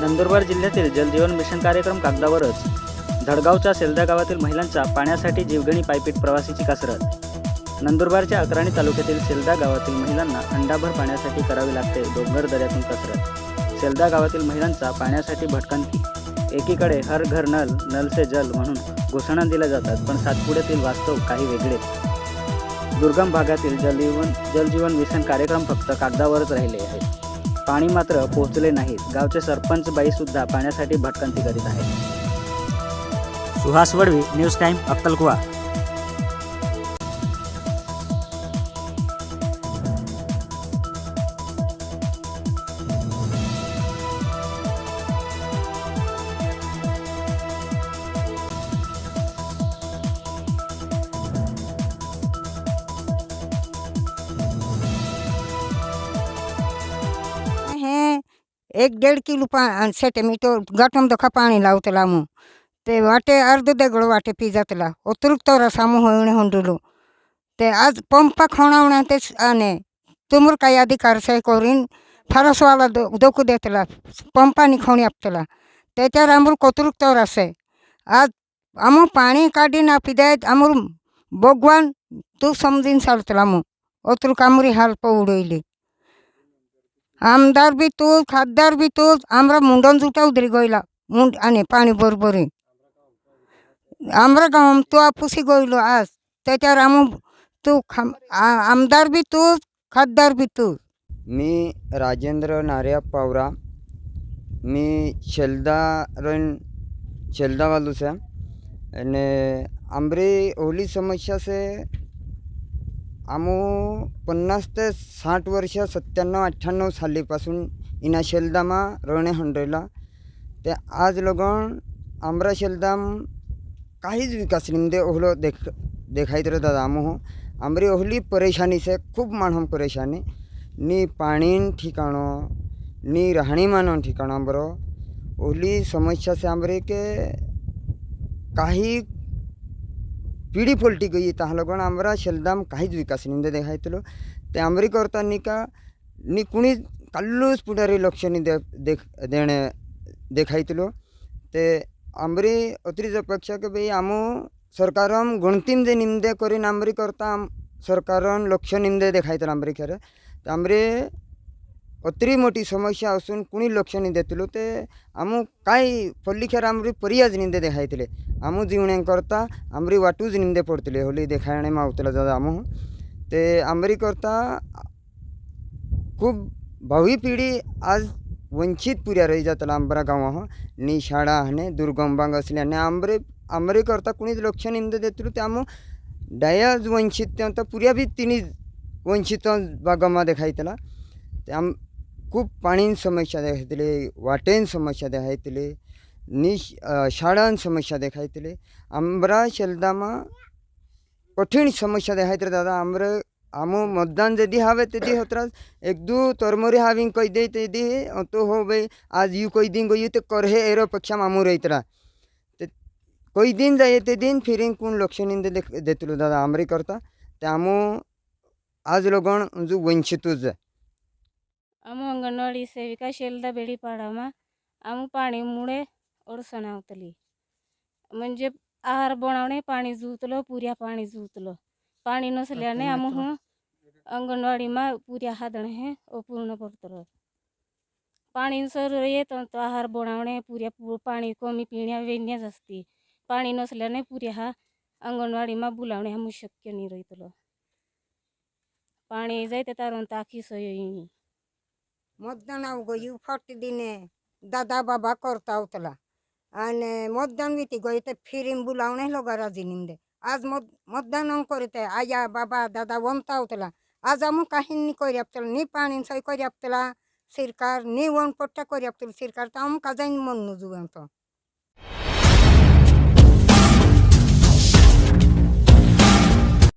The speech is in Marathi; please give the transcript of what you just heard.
नंदुरबार जिल्ह्यातील जलजीवन मिशन कार्यक्रम कागदावरच धडगावच्या सेलदा गावातील महिलांच्या पाण्यासाठी जीवघेणी पायपीट प्रवासीची कसरत. नंदुरबारच्या अक्राणी तालुक्यातील सेलदा गावातील महिलांना अंडाभर पाण्यासाठी करावी लागते डोंगर दऱ्यातून कसरत. सेलदा गावातील महिलांचा पाण्यासाठी भटकंती. एकीकडे हर घर नल नल से जल म्हणून घोषणा दिल्या जातात पण सातपुड्यातील वास्तव काही वेगळे. दुर्गम भागातील जलजीवन जलजीवन मिशन कार्यक्रम फक्त कागदावरच राहिले आहेत. पाणी मात्र पोहोचले नाहीत. गावचे सरपंच बाई सुद्धा पाण्यासाठी भटकंती करीत आहेत. सुहास वडवी न्यूज टाईम अक्कलकुवा. एक डेढ़ किलो पा सेंटीमीटर गटम दखा पाणी लावतला मग ते वाटे अर्ध दगड वाटे पिजातला उतरुक तोरा सामू होणे हुंडुलो ते आज पंपा खोणावण्या तेच आने तुमर काही अधिकार से करीन फरसवाला दोकू देतला पंपानी खोणी आपतला त्याच्यावर आमर कोतरुक तोर असे आज आम पाणी काढी ना पिदायत आमर भगवान तू समजीन चालतला मग उतरुक आमरी हाल उडवली आमदार बी तूच खासदार बी तूच आमरा मुंडन जुटा उदरी गयला मुंड आणि पाणी बरोबरी आमरा गाव तू आपुसी गयलो आज त्याच्यावर आम तू खाम आ- आमदार बी तूच खासदार बी तू मी राजेंद्र नार्या पावरा मी शेल्दा रन शेल्दा वालू से અને આંબરી ઓલી સમસ્યા છે આમો पन्नास ते साठ वर्ष सत्त्याण्णव अठ्ठ्याण्णव सालीपासून इना शेल्दामा रणे हंडयला. ते आज लगून आमरा शेलदाम काहीच विकास निमदे ओहलो देख देखाइत रे दादा आमो हो. आमरी ओहली परेशानी से खूब मानहम परेशानी. नी पाणीन ठिकाणो नी राहणीमान ठिकाणो आमरो. ओहली समस्या से आमरे के काही पिढी पलटी गई ताहलगण आमरा शेलदाम काहीच विकास निंदे देखायतलो. ते आमरी करता नी का नी कुणी काल्लूच पुढारी लक्ष नी दे देख देणे देखायतलो. ते आमरी अत्रीच अपेक्षा की भाई आमो सरकारम गणतीम जे निमदे करीन आमरी करता आम सरकारन लक्ष निमदे देखायतलो आमरी खरं. तर अत्री मोठी समस्या असून कुणी लक्ष नाही देतलो ते आमू काय फल्लीखेर आमरी परियाज निंदे देखायतले आमू जिवण्यांक करता आमरी वाटूच निंदे पडतले होली देखायणे मावतला जाता आमू. ते आमरी करता खूप भावी पिढी आज वंचित पुऱ्या रही जातला आंबरा गांवा हो. नी शाळा हने दुर्गम भाग असल्याने आंबरे आंबरे करता कुणीच लक्ष निंदे देतलो ते आमू डायाज वंचित पुऱ्या बी तिनी वंचित भागामा देखायतला ते आम खूप पाणीन समस्या देखायतले वाटेन समस्या देखायतले नी शाळान समस्या देखायतले. आमरा शेल्दामा कठीण समस्या देखायतले दादा. आमरे आमो मतदान जदी हावे तेदी होत्रास एक दू तरमरी हावी कई दे तेदी तो हो भाई आज यू कई दिन गई ते कर हे एरो पक्षा मामू रहितरा. ते कई दिन जाये ते दिन फिरिंग कोण लक्ष निंद देतलो दादा. आमरी करता. ते आमो आज लगन जो वंचितूच આમ અંગણવાડી સેવિકા શેલદા બેડીપાડામાં આમ पाणीमुळे अडचण आवतली म्हणजे आहार बनवणे पाणी जुतलं पुऱ्या पाणी जुतलं पाणी नसल्याने आम अंगणवाडीमा पुऱ्या हादण हे अपूर्ण पडतलं पाणी सर येत तो आहार बनवणे पुऱ्या पु- पाणी कमी पिण्या वेण्याच असते पाणी नसल्याने पुऱ्या हा अंगणवाडीमा बुलावणे हा शक्य नाही रहितलं पाणी जायते तारून ताकी सोय येईनी मतदान गयू फट दिने दादा बाबा करता उतला आणि मतदान बी ती गई ते फिरीन बुलावणे लोग राजी निमदे आज मत मतदान करते आया बाबा दादा वमता उतला आज आम काही नी करी आपतला नी पाणी सही करी आपतला सरकार नी वन पट्टा करी आपतला सरकार तर आम का जाईन मन जुवन तो